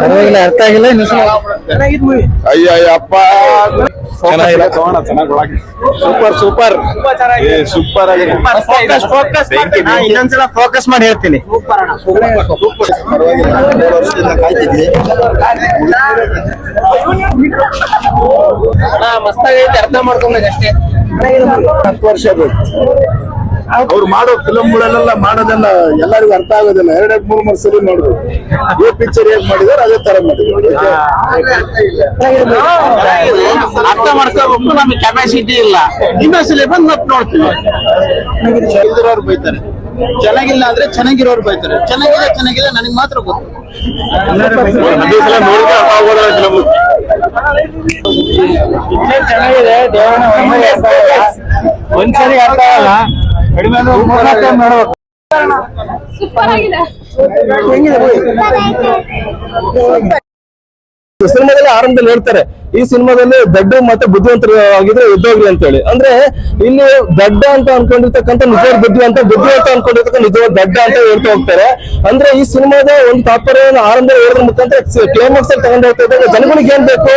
ಪರವಾಗಿಲ್ಲ ಅರ್ಥ ಆಗಿಲ್ಲ ಇನ್ನು ಅಯ್ಯಪ್ಪ ಸೂಪರ್ ಸೂಪರ್ ಸೂಪರ್ ಆಗಿದೆ. ಫೋಕಸ್ ಫೋಕಸ್ ಇನ್ನೊಂದ್ಸಲ ಫೋಕಸ್ ಮಾಡಿ ಹೇಳ್ತೀನಿ. ಮಸ್ತಾಗೈತೆ ಅರ್ಥ ಮಾಡ್ಕೊಬೇಕು ಅಷ್ಟೇ. ಹತ್ತು ವರ್ಷ ಬೇಕು ಅವ್ರು ಮಾಡೋ ಫಿಲಮ್ಗಳೆಲ್ಲ ಮಾಡೋದೆಲ್ಲ ಎಲ್ಲರಿಗೂ ಅರ್ಥ ಆಗೋದಿಲ್ಲ. ಎರಡೆರಡು ಮೂರು ಮೂರು ಸಲ ನೋಡಿದ್ರು. ಈ ಪಿಕ್ಚರ್ ಹೇಗ್ ಮಾಡಿದಾರೆ ಅದೇ ತರ ಮಾಡಿದ್ರು. ಅರ್ಥ ಮಾಡ್ಕೋಬೇಕು ನಮ್ಗೆ ಕೆಪಾಸಿಟಿ ಇಲ್ಲ. ಇನ್ನೊಂದ್ಸಲಿ ಬಂದು ಮತ್ತೆ ನೋಡ್ತೀವಿ. ಇಲ್ದಿರೋರು ಬೈತಾರೆ. ಚೆನ್ನಾಗಿಲ್ಲ ಅಂದ್ರೆ ಚೆನ್ನಾಗಿರೋರು ಬೈತಾರೆ. ಚೆನ್ನಾಗಿದೆ ಚೆನ್ನಾಗಿದೆ ನನಗೆ ಮಾತ್ರ ಗೊತ್ತು. ಚೆನ್ನಾಗಿದೆ ಒಂದ್ಸರಿ ಅರ್ಥ ಆಗಲ್ಲ. ಸಿನಿಮಾದಲ್ಲಿ ಆರಂಭದಲ್ಲಿ ಹೇಳ್ತಾರೆ ಈ ಸಿನಿಮಾದಲ್ಲಿ ದಡ್ಡ ಮತ್ತೆ ಬುದ್ಧಿವಂತರು ಆಗಿದ್ರೆ ಉದ್ಯೋಗಿ ಅಂತ ಹೇಳಿ ಅಂದ್ರೆ ಇಲ್ಲಿ ದಡ್ಡ ಅಂತ ಅನ್ಕೊಂಡಿರ್ತಕ್ಕಂಥ ನಿಜವಾದ ಬುದ್ಧಿ ಅಂತ ಬುದ್ಧಿ ಅಂತ ಅನ್ಕೊಂಡಿರ್ತಕ್ಕಂಥ ನಿಜವಾದ ದಡ್ಡ ಅಂತ ಹೇಳ್ತಾ ಹೋಗ್ತಾರೆ. ಅಂದ್ರೆ ಈ ಸಿನಿಮಾದ ಒಂದು ತಾತ್ಪರ್ಯವನ್ನು ಆರಂಭದಲ್ಲಿ ಹೇಳೋದ್ರ ಮುಖಾಂತರ ಕ್ಲೈಮ್ಯಾಕ್ಸ್ ಅಲ್ಲಿ ತಗೊಂಡು ಹೋಗ್ತಾ ಇದ್ದಾಗ ಜನಗಳಿಗೆ ಏನ್ ಬೇಕು?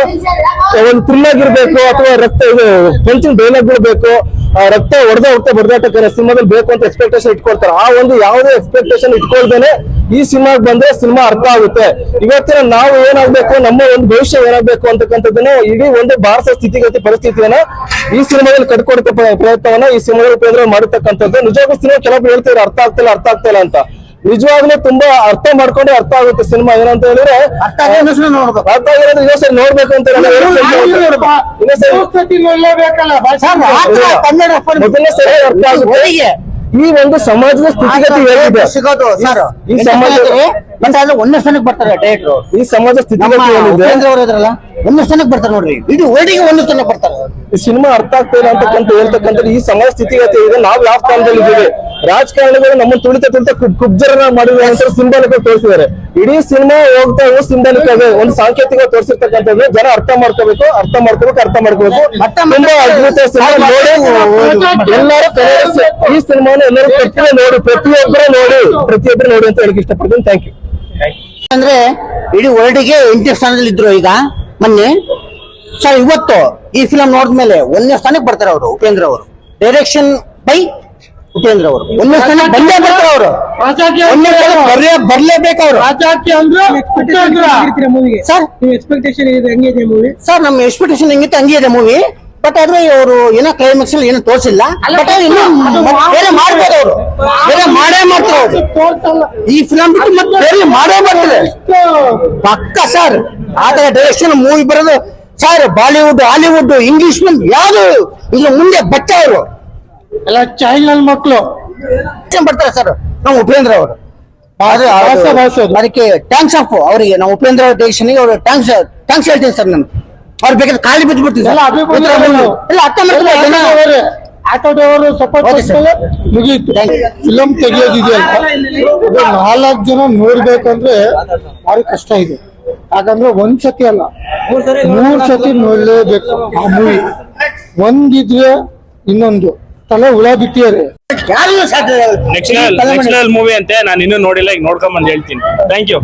ಒಂದು ಥ್ರಿಲ್ ಆಗಿರ್ಬೇಕು ಅಥವಾ ರಕ್ತ ಇದು ಪಂಚಿಂಗ್ ಡೈಲಾಗ್ಗಳು ಬೇಕು. ರಕ್ತ ಹೊಡೆದ ಹೊಡ್ತಾ ಬಡದಾಟಕ್ಕೆ ಸಿನಿಮಾದಲ್ಲಿ ಬೇಕು ಅಂತ ಎಕ್ಸ್ಪೆಕ್ಟೇಷನ್ ಇಟ್ಕೊಳ್ತಾರೆ. ಆ ಒಂದು ಯಾವುದೇ ಎಕ್ಸ್ಪೆಕ್ಟೇಷನ್ ಇಟ್ಕೊಳ್ದೇನೆ ಈ ಸಿನಿಮಾಗೆ ಬಂದ್ರೆ ಸಿನಿಮಾ ಅರ್ಥ ಆಗುತ್ತೆ. ಇವತ್ತಿನ ನಾವು ಏನಾಗ್ಬೇಕು, ನಮ್ಮ ಒಂದು ಭವಿಷ್ಯ ಏನಾಗ್ಬೇಕು ಅಂತಕ್ಕಂಥದ್ದನ್ನ ಇಡೀ ಒಂದು ಭಾರತ ಸ್ಥಿತಿಗತಿ ಪರಿಸ್ಥಿತಿಯನ್ನ ಈ ಸಿನಿಮಾದಲ್ಲಿ ಕಟ್ಕೊಡಕ್ಕೆ ಪ್ರ- ಪ್ರಯತ್ನವನ್ನ ಈ ಸಿನಿಮಾದಲ್ಲಿ ಉಪೇಂದ್ರ ಮಾಡಿರ್ತಕ್ಕಂಥದ್ದು. ನಿಜವಾಗ್ಲೂ ಸಿನಿಮಾ ಕೆಲವೊಬ್ಬರು ಹೇಳ್ತಾರೆ ಅರ್ಥ ಆಗ್ತಿಲ್ಲ ಅರ್ಥ ಆಗ್ತಿಲ್ಲ ಅಂತ. ನಿಜವಾಗ್ಲೂ ತುಂಬಾ ಅರ್ಥ ಮಾಡ್ಕೊಂಡೆ ಅರ್ಥ ಆಗುತ್ತೆ ಸಿನಿಮಾ ಏನಂತ ಹೇಳಿದ್ರೆ ಅರ್ಥ ಆಗಿರೋದು ಇನ್ನೊಂದ್ ಸರಿ ನೋಡ್ಬೇಕು ಅಂತ ಮೊದಲನೇ ಸರಿ ಅರ್ಥ ಆಗುತ್ತೆ. ಈ ಒಂದು ಸಮಾಜದ ಸ್ಥಿತಿಗತಿ ಹೇಗಿದೆ? ಸಿಗೋದು ಈ ಸಮಾಜ ಒಂದೇ ಸ್ಥಾನಕ್ಕೆ ಬರ್ತಾರೆ ಡೈರೆಕ್ಟ್ರು. ಈ ಸಮಾಜ ಸ್ಥಿತಿಗತಿ ಏನಿದೆ? ಒಂದೇ ಸ್ಥಾನಕ್ಕೆ ಬರ್ತಾರೆ ನೋಡ್ರಿ. ಇಡೀ ವರ್ಡಿಗೆ ಒಂದು ಸ್ಥಾನಕ್ಕೆ ಬರ್ತಾರೆ. ಈ ಸಿನಿಮಾ ಅರ್ಥ ಆಗ್ತಾ ಇಲ್ಲ ಅಂತಕ್ಕಂಥ ಹೇಳ್ತಕ್ಕಂಥದ್ದು ಈ ಸಮಾಜ ಸ್ಥಿತಿಗತಿ ಇದೆ. ನಾವು ಯಾವ ಸ್ಥಾನದಲ್ಲಿ ಇದ್ದೀವಿ? ರಾಜಕಾರಣಿಗಳು ನಮ್ಮನ್ನು ತುಳಿತ ತುಳಿತ ಕುಬ್ಜರನ ಅಂತ ಸಿಂಬಾಲಿಕ್ ತೋರಿಸಿದ್ದಾರೆ. ಇಡೀ ಸಿನಿಮಾ ಹೋಗ್ತಾ ಇರೋ ಸಿಂಬಾಲಿಕ್ ಒಂದು ಸಾಂಕೇತಿಕ ತೋರಿಸಿರ್ತಕ್ಕಂಥದ್ದು ಜನ ಅರ್ಥ ಮಾಡ್ಕೋಬೇಕು ಅರ್ಥ ಮಾಡ್ಕೋಬೇಕು ಅರ್ಥ ಮಾಡ್ಕೋಬೇಕು. ತುಂಬಾ ಅದ್ಭುತ ಸಿನಿಮಾ ನೋಡಿ. ಎಲ್ಲರೂ ಈ ಸಿನಿಮಾನ ಎಲ್ಲರೂ ಪ್ರತಿಯೇ ನೋಡಿ. ಪ್ರತಿಯೊಬ್ಬರು ನೋಡಿ. ಪ್ರತಿಯೊಬ್ಬರು ನೋಡಿ ಅಂತ ಹೇಳಕ್ ಇಷ್ಟಪಡ್ತೀನಿ. ಥ್ಯಾಂಕ್ ಯು ಅಂದ್ರೆ ಇಡೀ ವರ್ಲ್ಡ್ಗೆ ಎಂಟನೇ ಸ್ಥಾನದಲ್ಲಿ ಇದ್ರು ಈಗ. ಮೊನ್ನೆ ಸರ್ ಇವತ್ತು ಈ ಫಿಲಂ ನೋಡಿದ್ಮೇಲೆ ಒಂದನೇ ಸ್ಥಾನಕ್ಕೆ ಬರ್ತಾರೆ ಅವರು ಉಪೇಂದ್ರ ಅವರು. ಡೈರೆಕ್ಷನ್ ಬೈ ಉಪೇಂದ್ರ ಅವರು. ಒಂದನೇ ಸ್ಥಾನ ಬಂದೇ ಬರ್ತಾರೆ ಅವರು. ಒಂದನೇ ಬರ್ಲೇ ಬರ್ಲೇಬೇಕು ಅವರು. ಸರ್? ನೀವು ಎಕ್ಸ್ಪೆಕ್ಟೇಷನ್ ಇದೆ ಹೆಂಗಿದೆ ಮೂವಿ ಸರ್ ನಮ್ಮ ಎಕ್ಸ್ಪೆಕ್ಟೇಷನ್ ಹೆಂಗಿತ್ತು ಹಂಗೆ ಇದೆ ಮೂವಿ ಬಟ್ ಆದ್ರೆ ಅವರು ಏನೋ ಕ್ಲೈಮ್ಯಾಕ್ಸ್ ಅಲ್ಲಿ ಏನೋ ತೋರಿಸಿಲ್ಲ. ಬಟ್ ಇನ್ನು ಮತ್ತ್ ಬೇರೆ ಮಾಡ್ಬೋದು ಅವರು. ಬೇರೆ ಮಾಡೇ ಮಾಡ್ತಾರೆ ಅವರು. ಈ ಫಿಲಂ ಬಿಟ್ಟು ಮತ್ತೆ ಬೇರೆ ಮಾಡೇ ಮಾಡ್ತಾರೆ. ಪಕ್ಕ ಸರ್. ಆತರ ಡೈರೆಕ್ಷನ್ ಮೂವಿ ಬರೋದು sir Bollywood Hollywood English film ಯಾವುದು? ಇನ್ನು ಮುಂದೆ ಬಚ್ಚ ಅವರು ಎಲ್ಲ ಚೈನಲ್ ಮಕ್ಕಳು ಬರ್ತಾರೆ ಸರ್ ನಮ್ಮ ಉಪೇಂದ್ರ ಅವರು. ಅದಕ್ಕೆ ಥ್ಯಾಂಕ್ಸ್ ಆಫ್ ಅವರಿಗೆ. ನಾವು ಉಪೇಂದ್ರ ಅವರ ಡೈರೆಕ್ಷನ್ ಅವರು ಟ್ಯಾಂಕ್ಸ್ ಥ್ಯಾಂಕ್ಸ್ ಹೇಳ್ತೀನಿ ಸರ್ ನಾನು ಅವ್ರು ಬೇಕಾದ್ರೆ ಖಾಲಿ ಬಿದ್ದು ಬಿಡ್ತೀನಿ ಎಲ್ಲ ಇಲ್ಲ ಅರ್ಥ. ಆಟೋದವರು ಸಪೋರ್ಟ್ Okay, sir. ಮುಗೀತು Thank you. ಫಿಲಂ ತೆಗಿಯೋದಿದೆಯಲ್ಲ. ನಾಲ್ಕು ಜನ ನೋಡ್ಬೇಕಂದ್ರೆ ಭಾರಿ ಕಷ್ಟ ಇದೆ. ಯಾಕಂದ್ರೆ ಒಂದ್ ಸತಿ ಅಲ್ಲ. ಮೂರ್ ಸತಿ ನೋಡ್ಲೇಬೇಕು ಆ ಮೂವಿ. ಒಂದಿದ್ರೆ ಇನ್ನೊಂದು. ತಲೆ ಹುಳ ಬಿಟ್ಟಿದ್ದಾರೆ. ಯಾರಿಗೂ ಸಾಧ್ಯ ನೆಕ್ಸ್ಟ್ ಮೂವಿ ಅಂತೆ ನಾನು ಇನ್ನೂ ನೋಡಿಲ್ಲ ಈಗ ನೋಡ್ಕೊಂಡ್ ಬಂದು ಹೇಳ್ತೀನಿ. Thank you